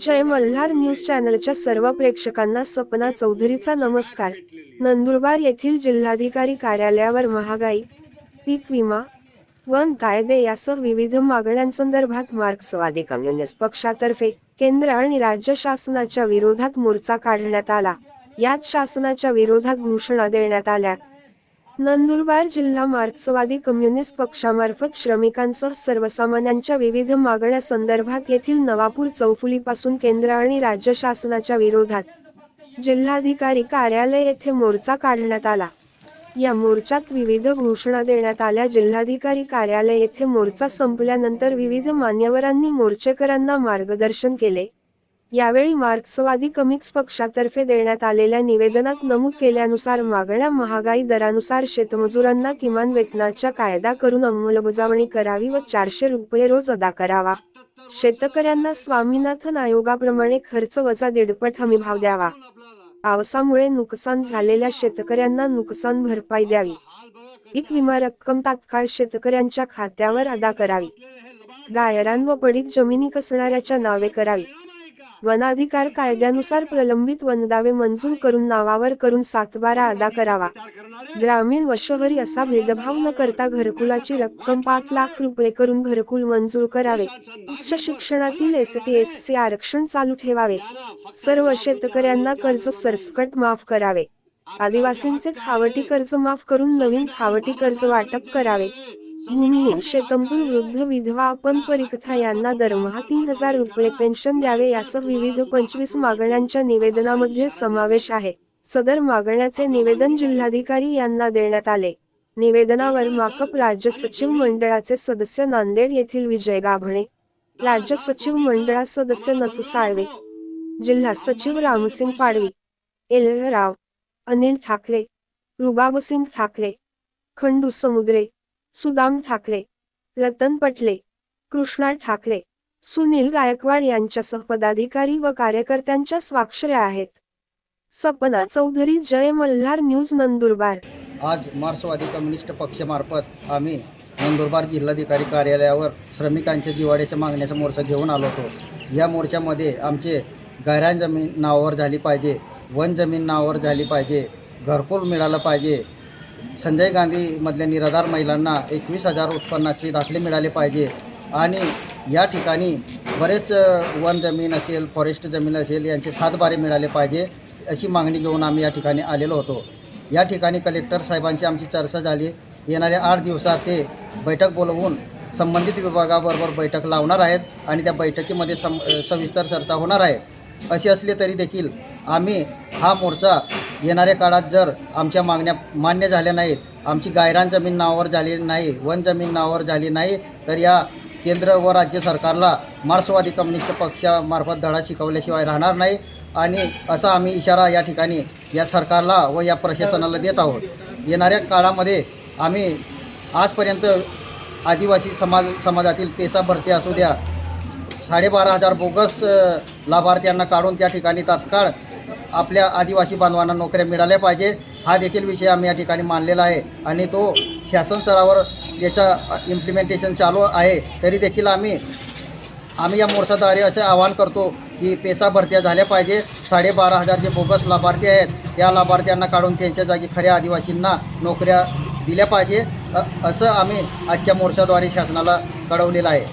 जय Malhar news चॅनलच्या सर्व प्रेक्षकांना सपना चौधरीचा नमस्कार. नंदुरबार येथील जिल्हाधिकारी कार्यालयावर महागाई पीक विमा वन कायदे यासह विविध मागण्यांसंदर्भात मार्क्सवादी कम्युनिस्ट पक्षातर्फे केंद्र आणि राज्य शासनाच्या विरोधात मोर्चा काढण्यात आला. यात शासनाच्या विरोधात घोषणा देण्यात आल्या नंदुरबार जिल्हा मार्क्सवादी कम्युनिस्ट पक्षामार्फत श्रमिकांसह सर्वसामान्यांच्या विविध मागण्या संदर्भात येथील नवापूर चौफुलीपासून केंद्र आणि राज्य शासनाच्या विरोधात जिल्हाधिकारी कार्यालय येथे मोर्चा काढण्यात आला. या मोर्चात विविध घोषणा देण्यात आल्या. जिल्हाधिकारी कार्यालय येथे मोर्चा संपल्यानंतर विविध मान्यवरांनी मोर्चेकरांना मार्गदर्शन केले. यावेळी मार्क्सवादी कमिक्स पक्षातर्फे देण्यात आलेल्या निवेदनात नमूद केल्यानुसार मागण्या महागाई दरानुसार शेतमजुरांना किमान वेतनाच्या कायदा करून अंमलबजावणी करावी व चारशे रुपये रोज अदा करावा. शेतकऱ्यांना स्वामीनाथन आयोगाप्रमाणे खर्च वजा दीडपट हमीभाव द्यावा. पावसामुळे नुकसान झालेल्या शेतकऱ्यांना नुकसान भरपाई द्यावी. पीक विमा रक्कम तात्काळ शेतकऱ्यांच्या खात्यावर अदा करावी. गायरान व पडीत जमिनी कसणाऱ्याच्या नावे करावी. वनाधिकार कायद्यानुसार प्रलंबित वनदावे मंजूर करून नावावर करून सातबारा अदा करावा. ग्रामीण व शहरी असा भेदभाव न करता घरकुलाची रक्कम पाच लाख रुपये करून घरकुल मंजूर करावे. उच्च शिक्षणातील एस टी एस सी आरक्षण चालू ठेवावे. सर्व शेतकऱ्यांना कर्ज सरसकट माफ करावे. आदिवासींचे खावटी कर्ज माफ करून नवीन खावटी कर्ज वाटप करावे. भूमिहीन शेतमजूर वृद्ध विधवा आपण परिकथा यांना दरमहा तीन हजार रुपये पेन्शन द्यावे यासह विविध पंचवीस मागण्यांच्या निवेदनामध्ये समावेश आहे. सदर मागण्याचे निवेदन जिल्हाधिकारी यांना देण्यात आले. निवेदनावर माकप राज्य सचिव मंडळाचे सदस्य नांदेड येथील विजय गाभणे राज्य सचिव मंडळा सदस्य नतू साळवे जिल्हा सचिव रामसिंग पाडवी एल राव अनिल ठाकरे रुबाबसिंग ठाकरे खंडू समुद्रे सुदाम ठाकरे रतन पटले कृष्णा ठाकरे सुनील गायकवाड यांच्यासह पदाधिकारी व कार्यकर्त्यांच्या स्वाक्षऱ्या आहेत. सपना चौधरी जय मल्हार न्यूज नंदुरबार. आज मार्क्सवादी कम्युनिस्ट पक्षामार्फत आम्ही नंदुरबार जिल्हाधिकारी कार्यालयावर श्रमिकांच्या जिवाड्याच्या मागण्याचा मोर्चा घेऊन आलो होतो. या मोर्चामध्ये आमचे गायरान जमीन नावावर झाली पाहिजे वन जमीन नावावर झाली पाहिजे घरकुल मिळालं पाहिजे संजय गांधीमधल्या निराधार महिलांना एकवीस हजार उत्पन्नाचे दाखले मिळाले पाहिजे. आणि या ठिकाणी बरेच वन जमीन असेल फॉरेस्ट जमीन असेल यांचे सातबारे मिळाले पाहिजे अशी मागणी घेऊन आम्ही या ठिकाणी आलेलो होतो. या ठिकाणी कलेक्टर साहेबांची आमची चर्चा झाली. येणाऱ्या आठ दिवसात ते बैठक बोलवून संबंधित विभागाबरोबर बैठक लावणार आहेत आणि त्या बैठकीमध्ये सम सविस्तर चर्चा होणार आहे. असे असले तरी देखील आम्ही हा मोर्चा येणाऱ्या काळात जर आमच्या मागण्या मान्य झाल्या नाहीत आमची गायरान जमीन नावावर झाली नाही वन जमीन नावावर झाली नाही तर या केंद्र व राज्य सरकारला मार्क्सवादी कम्युनिस्ट पक्षामार्फत धडा शिकवल्याशिवाय राहणार नाही आणि असा आम्ही इशारा या ठिकाणी या सरकारला व या प्रशासनाला देत आहोत. येणाऱ्या काळामध्ये आम्ही आजपर्यंत आदिवासी समाज समाजातील पेसा भरती असू द्या साडेबारा हजार बोगस लाभार्थ्यांना काढून त्या ठिकाणी तात्काळ आपल्या आदिवासी बांधवांना नोकऱ्या मिळाल्या पाहिजे. हा देखील विषय आम्ही या ठिकाणी मानलेला आहे. आणि तो शासन स्तरावर याचा इम्प्लिमेंटेशन चालू आहे. तरी देखील आम्ही आम्ही या मोर्चाद्वारे असे आवाहन करतो की पेसा भरत्या झाल्या पाहिजे. साडेबारा हजार जे बोगस लाभार्थी आहेत त्या लाभार्थ्यांना काढून त्यांच्या जागी खऱ्या आदिवासींना नोकऱ्या दिल्या पाहिजे. असं आम्ही आजच्या मोर्चाद्वारे शासनाला कळवलेलं आहे.